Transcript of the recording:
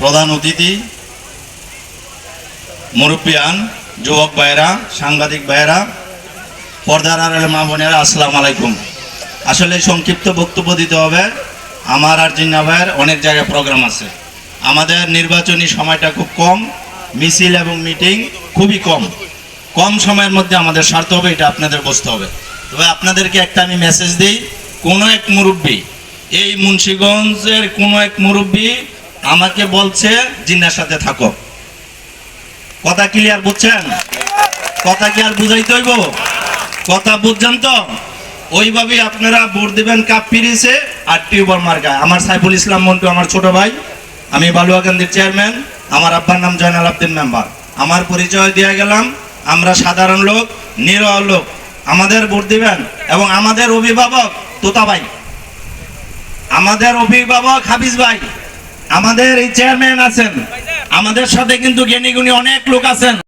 প্রধান অতিথি মুরব্বিয়ান যুবক ভাইয়েরা, সাংবাদিক ভাইয়েরা, পর্দার আড়ালে মা বোনেরা, আসসালামু আলাইকুম। আসলে সংক্ষিপ্ত বক্তব্য দিতে হবে। আমার আর জিন্না ভাইয়ের অনেক জায়গায় প্রোগ্রাম আছে। আমাদের নির্বাচনী সময়টা খুব কম, মিছিল এবং মিটিং খুবই কম। কম সময়ের মধ্যে আমাদের স্বার্থ হবে, এটা আপনাদের বুঝতে হবে। তবে আপনাদেরকে একটা আমি মেসেজ দিই, কোনো এক মুরব্বী, এই মুন্সীগঞ্জের কোনো এক মুরব্বী আমাকে বলছে, জিন্নার সাথে থাকো। কথা ক্লিয়ার বুঝছেন? কথা কি আর বুঝাইতে হইব? কথা বুঝছেন তো? ওইভাবেই আপনারা ভোট দিবেন কাপ পিরিছে আর টিউবার মার্কায় আমার সাইফুল ইসলাম মন্টু, আমার ছোট ভাই, আমি বালুয়াকান্দির চেয়ারম্যান আমার আব্বার নাম জয়নাল আব্দিন মেম্বার। আমার পরিচয় দিয়ে গেলাম, আমরা সাধারণ লোক, নিরহ লোক। আমাদের ভোট দিবেন এবং আমাদের অভিভাবক তোতা ভাই। আমাদের অভিভাবক হাফিজ ভাই। আমাদের এই চেয়ারম্যান আছেন। আমাদের সাথে কিন্তু জ্ঞানীগুণী অনেক লোক আছেন।